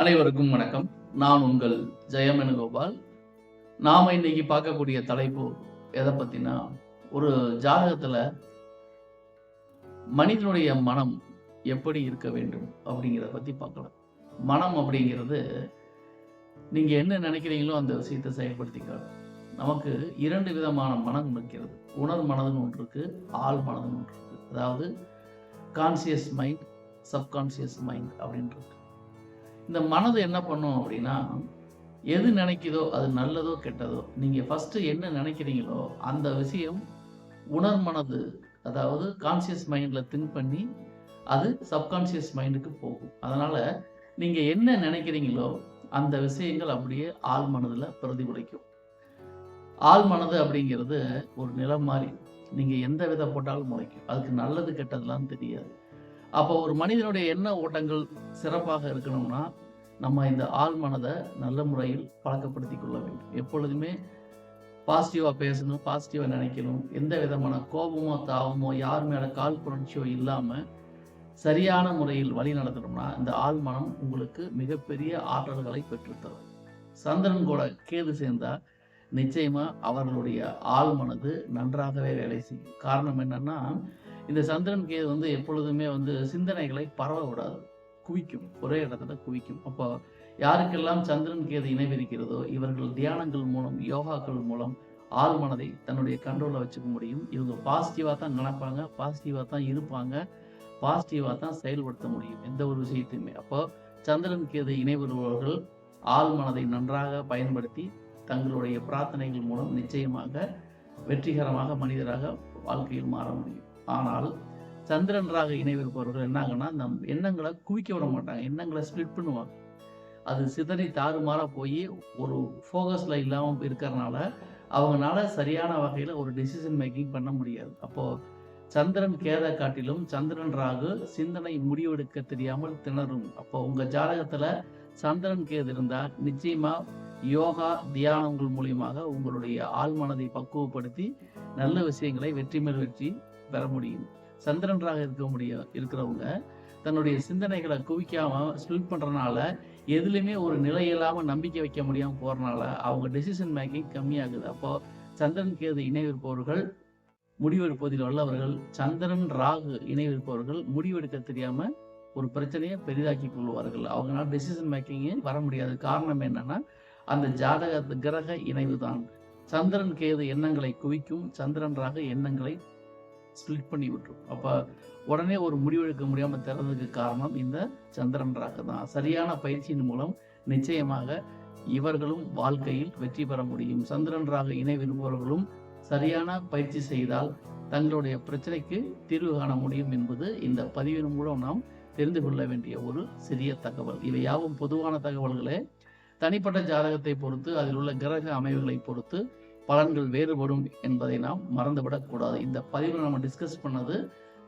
அனைவருக்கும் வணக்கம். நான் உங்கள் ஜெயமேனுகோபால். நாம் இன்னைக்கு பார்க்கக்கூடிய தலைப்பு எதை பற்றினா ஒரு ஜாதகத்தில் மனிதனுடைய மனம் எப்படி இருக்க வேண்டும் அப்படிங்கிறத பற்றி பார்க்கலாம். மனம் அப்படிங்கிறது நீங்கள் என்ன நினைக்கிறீங்களோ அந்த விஷயத்தை செயல்படுத்திக்காது நமக்கு இரண்டு விதமான மனம் இருக்கிறது. உணர் மனதுன்னு ஒன்று இருக்குது ஆள் மனதுன்னு ஒன்று இருக்குது அதாவது கான்சியஸ் மைண்ட் சப்கான்சியஸ் மைண்ட் அப்படின்றது. இந்த மனது என்ன பண்ணும் அப்படின்னா எது நினைக்குதோ அது நல்லதோ கெட்டதோ நீங்கள் ஃபஸ்ட்டு என்ன நினைக்கிறீங்களோ அந்த விஷயம் உணர் மனது அதாவது கான்சியஸ் மைண்டில் திங்க் பண்ணி அது சப்கான்சியஸ் மைண்டுக்கு போகும். அதனால் நீங்கள் என்ன நினைக்கிறீங்களோ அந்த விஷயங்கள் அப்படியே ஆள் மனதில் பிரதிபலிக்கும். ஆள் மனது அப்படிங்கிறது ஒரு நிலம் மாதிரி. நீங்கள் எந்த வித போட்டாலும் முளைக்கும். அதுக்கு நல்லது கெட்டதெல்லாம் தெரியாது. அப்போ ஒரு மனிதனுடைய எண்ண ஓட்டங்கள் சிறப்பாக இருக்கணும்னா நம்ம இந்த ஆள் மனதை நல்ல முறையில் பழக்கப்படுத்தி கொள்ள வேண்டும். எப்பொழுதுமே பாசிட்டிவாக பேசணும் பாசிட்டிவாக நினைக்கணும். எந்த விதமான கோபமோ தாவமோ யார் மேலே கால் புரட்சியோ இல்லாமல் சரியான முறையில் வழி நடத்தணும்னா இந்த ஆள் மனம் உங்களுக்கு மிகப்பெரிய ஆற்றல்களை பெற்றுத்தரும். சந்திரன் கூட கேது சேர்ந்தால் நிச்சயமாக அவர்களுடைய ஆள் மனது நன்றாகவே வேலை செய்யும். காரணம் என்னன்னா இந்த சந்திரன் கேது வந்து எப்பொழுதுமே வந்து சிந்தனைகளை பரவ விடாது குவிக்கும். ஒரே இடத்துல குவிக்கும். அப்போ யாருக்கெல்லாம் சந்திரன் கேது இணைவிருக்கிறதோ இவர்கள் தியானங்கள் மூலம் யோகாக்கள் மூலம் ஆள் மனதை தன்னுடைய கண்ட்ரோலில் வச்சுக்க முடியும். இவங்க பாசிட்டிவாக தான் நினைப்பாங்க பாசிட்டிவாக தான் இருப்பாங்க பாசிட்டிவாக தான் செயல்படுத்த முடியும். எந்த ஒரு விஷயத்தையுமே. அப்போ சந்திரன் கேது இணைவருபவர்கள் ஆள் மனதை நன்றாக பயன்படுத்தி தங்களுடைய பிரார்த்தனைகள் மூலம் நிச்சயமாக வெற்றிகரமாக மனிதராக வாழ்க்கையில் மாற முடியும். ஆனால் சந்திரன்றாக இணைவிருப்பவர்கள் என்னாங்கன்னா நம் எண்ணங்களை குவிக்க விட மாட்டாங்க. எண்ணங்களை ஸ்ப்ளிட் பண்ணுவாங்க. அது சிதறி தாறுமாறாக போய் ஒரு ஃபோக்கஸில் இல்லாமல் இருக்கிறனால அவங்களால சரியான வகையில் ஒரு டிசிஷன் மேக்கிங் பண்ண முடியாது. அப்போது சந்திரன் கேத காட்டிலும் சந்திரன் ராகு சிந்தனை முடிவெடுக்க தெரியாமல் திணறும். அப்போ உங்கள் ஜாதகத்தில் சந்திரன் கேது இருந்தால் நிச்சயமாக யோகா தியானங்கள் மூலியமாக உங்களுடைய ஆழ்மனதை பக்குவப்படுத்தி நல்ல விஷயங்களை வெற்றி மேல் வெற்றி பெற முடியும். சந்திரன்றாக இருக்க முடியும் இருக்கிறவங்க தன்னுடைய சிந்தனைகளை குவிக்காம ஸ்பில் பண்றதுனால எதுலையுமே ஒரு நிலை இல்லாமல் நம்பிக்கை வைக்க முடியாம போறனால அவங்க டெசிஷன் மேக்கிங் கம்மியாகுது. அப்போ சந்திரன் கேது இணைவிருப்பவர்கள் முடிவெடுப்பதில் உள்ளவர்கள் சந்திரன் ராகு இணைவிருப்பவர்கள் முடிவெடுக்க தெரியாம ஒரு பிரச்சனையை பெரிதாக்கி கொள்வார்கள். அவங்களால டெசிஷன் மேக்கிங்கே வர முடியாது. காரணம் என்னன்னா அந்த ஜாதக கிரக இணைவு தான் சந்திரன் கேது எண்ணங்களை குவிக்கும் சந்திரன் ராக எண்ணங்களை ஸ்பிளிட் பண்ணி விட்டுரும். அப்போ உடனே ஒரு முடிவெடுக்க முடியாமல் திறந்ததுக்கு காரணம் இந்த சந்திரன் ராக தான் சரியான பயிற்சியின் மூலம் நிச்சயமாக இவர்களும் வாழ்க்கையில் வெற்றி பெற முடியும். சந்திரன் ராக இணை விரும்புபவர்களும் சரியான பயிற்சி செய்தால் தங்களுடைய பிரச்சனைக்கு தீர்வு காண முடியும் என்பது இந்த பதிவின் மூலம் நாம் தெரிந்து கொள்ள வேண்டிய ஒரு சிறிய தகவல். இவை யாவும் பொதுவான தகவல்களே. தனிப்பட்ட ஜாதகத்தை பொறுத்து அதில் உள்ள கிரக அமைவுகளை பொறுத்து பலன்கள் வேறுபடும் என்பதை நாம் மறந்துவிடக்கூடாது இந்த பதிவில் நம்ம டிஸ்கஸ் பண்ணது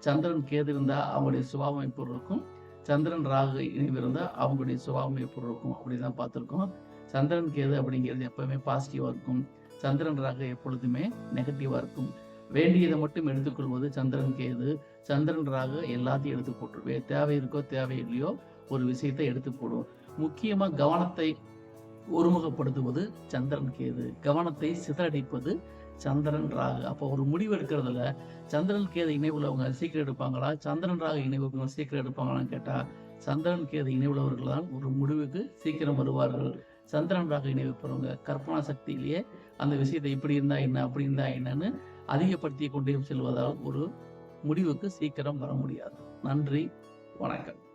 சந்திரன் கேது இருந்தால் அவங்களுடைய சுபாவம் இருக்கும்? சந்திரன் ராகு இணைவு இருந்தால் அவங்களுடைய சுபாவம் இருக்கும்? அப்படி தான் பார்த்துருக்கோம். சந்திரன் கேது அப்படிங்கிறது எப்பவுமே பாசிட்டிவாக இருக்கும். சந்திரன் ராகு எப்பொழுதுமே நெகட்டிவாக இருக்கும். வேண்டியதை மட்டும் எடுத்துக்கொள்வது சந்திரன் கேது. சந்திரன் ராகு எல்லாத்தையும் எடுத்து போட்டுருவேன் தேவை இருக்கோ தேவை இல்லையோ ஒரு விஷயத்தை எடுத்து போடுவோம். முக்கியமாக கவனத்தை ஒருமுகப்படுத்துவது சந்திரன் கேது. கவனத்தை சிதறடிப்பது சந்திரன் ராகு. அப்போ ஒரு முடிவு எடுக்கிறதுல சந்திரன் கேது இணைவுள்ளவங்க சீக்கிரம் எடுப்பாங்களா? சந்திரன் ராகு இணைவுக்கு சீக்கிரம் எடுப்பாங்களான்னு கேட்டால் சந்திரன் கேது இணைவுள்ளவர்கள் தான் ஒரு முடிவுக்கு சீக்கிரம் வருவார்கள். சந்திரன் ராகு இணைவு பெறவங்க கற்பனா சக்தியிலேயே அந்த விஷயத்தை இப்படி இருந்தா என்ன அப்படி இருந்தா என்னன்னு அதிகப்படுத்தி கொண்டே செல்வதால் ஒரு முடிவுக்கு சீக்கிரம் வர முடியாது. நன்றி வணக்கம்.